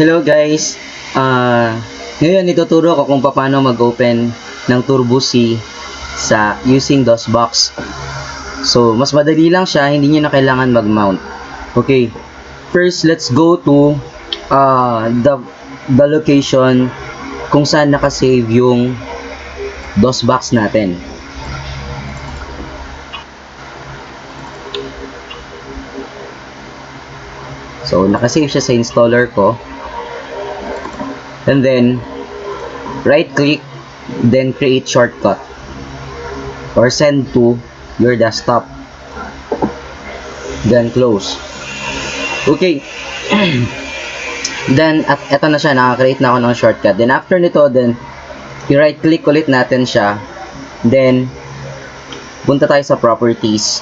Hello guys! Ah, ngayon ituturo ko kung paano mag-open ng Turbo C sa using DOSBox. So, mas madali lang siya, hindi niyo na kailangan mag-mount. Okay. First, let's go to ah, the the location kung saan nakasave yung DOSBox natin. So, nakasave siya sa installer ko. And then, right click, then create shortcut. Or send to your desktop. Then close. Okay. then, at eto na siya, nakakreate na ako ng shortcut. Then, after nito, then, i-right click ulit natin siya. Then, punta tayo sa properties.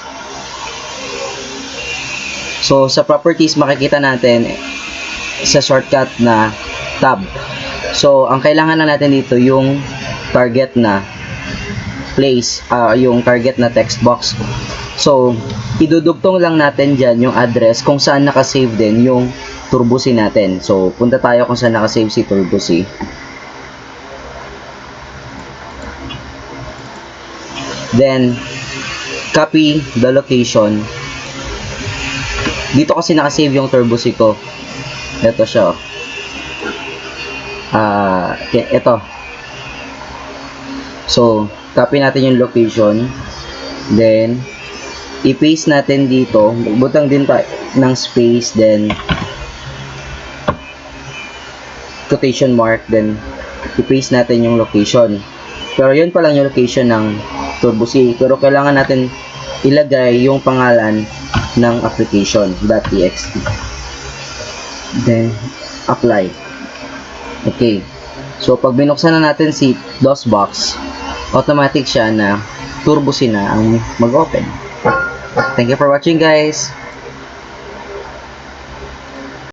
So, sa properties, makikita natin sa shortcut na tab. So, ang kailangan na natin dito yung target na place, ah, yung target na text box. So, idudugtong lang natin dyan yung address kung saan nakasave din yung Turbo C natin. So, punta tayo kung saan nakasave si Turbo C. Then, copy the location dito kasi nakasave yung turbo C ko. Ito siya. Ah, okay, ito. So, copy natin yung location. Then, i-paste natin dito. Butang din tayo ng space. Then, quotation mark. Then, i-paste natin yung location. Pero yun pa lang yung location ng Turbo C. Pero kailangan natin ilagay yung pangalan ng application.txt. Then, apply. Okay. So, pag binuksan na natin si DOSBox, automatic siya na Turbo na ang mag-open. Thank you for watching guys!